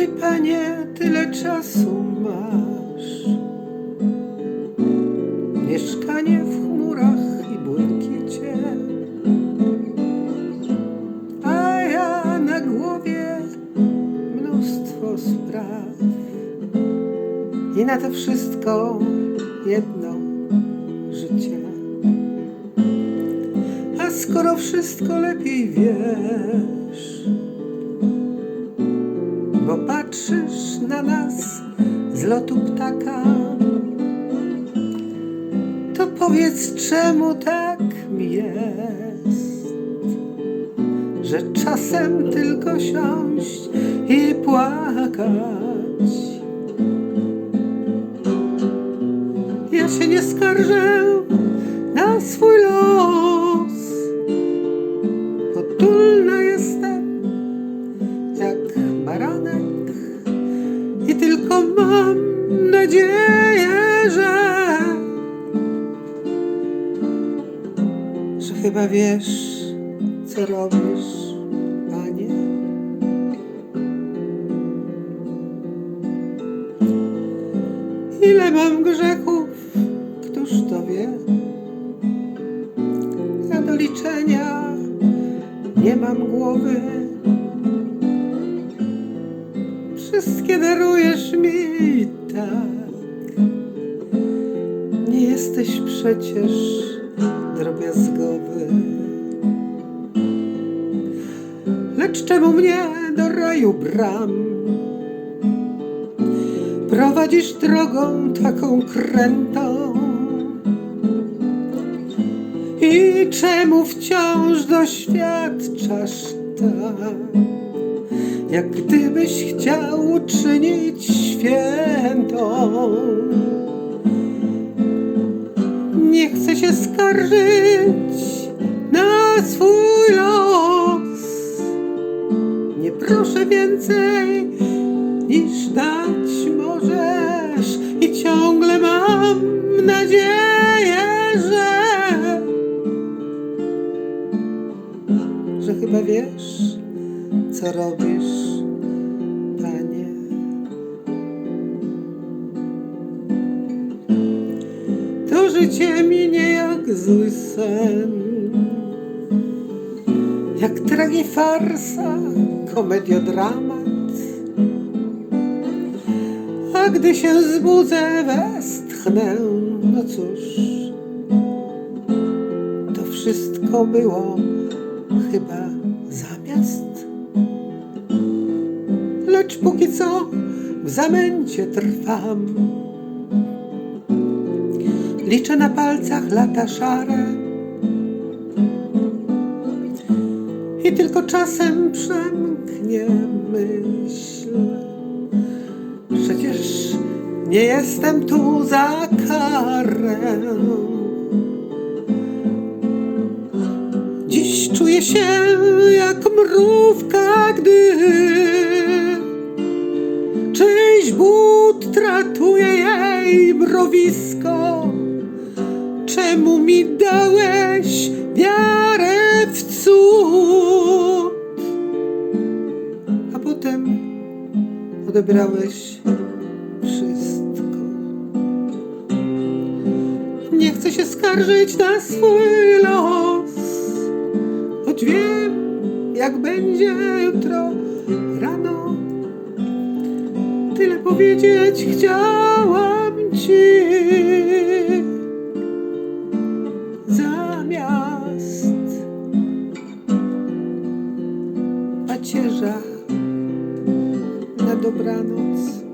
ty, panie, tyle czasu masz? Mieszkanie w chmurach i błękicie, a ja na głowie mnóstwo spraw. I na to wszystko jedno życie. A skoro wszystko lepiej wiesz, patrzysz na nas z lotu ptaka, to powiedz, czemu tak mi jest, że czasem tylko siąść i płakać. Ja się nie skarżę na swój los, chyba wiesz, co robisz, panie. Ile mam grzechów, któż to wie? Ja do liczenia nie mam głowy. Wszystkie darujesz mi tak. Nie jesteś przecież drobiazgowy. Lecz czemu mnie do raju bram? Prowadzisz drogą taką krętą. I czemu wciąż doświadczasz tak? Jak gdybyś chciał uczynić świętą. Chcę się skarżyć na swój los. Nie proszę więcej niż dać możesz. I ciągle mam nadzieję, że, że chyba wiesz, co robisz, życie minie jak zły sen. Jak tragifarsa, komediodramat A gdy się zbudzę, westchnę. No cóż To wszystko było chyba zamiast. Lecz póki co w zamęcie trwam Liczę na palcach lata szare. I tylko czasem przemknie myśl. Przecież nie jestem tu za karę. Dziś czuję się jak mrówka, gdy Czyjś but tratuje jej mrowisko Czemu mi dałeś wiarę w cud? A potem odebrałeś wszystko. Nie chcę się skarżyć na swój los, choć wiem, jak będzie jutro rano. Tyle powiedzieć chciałam ci. Dobranoc.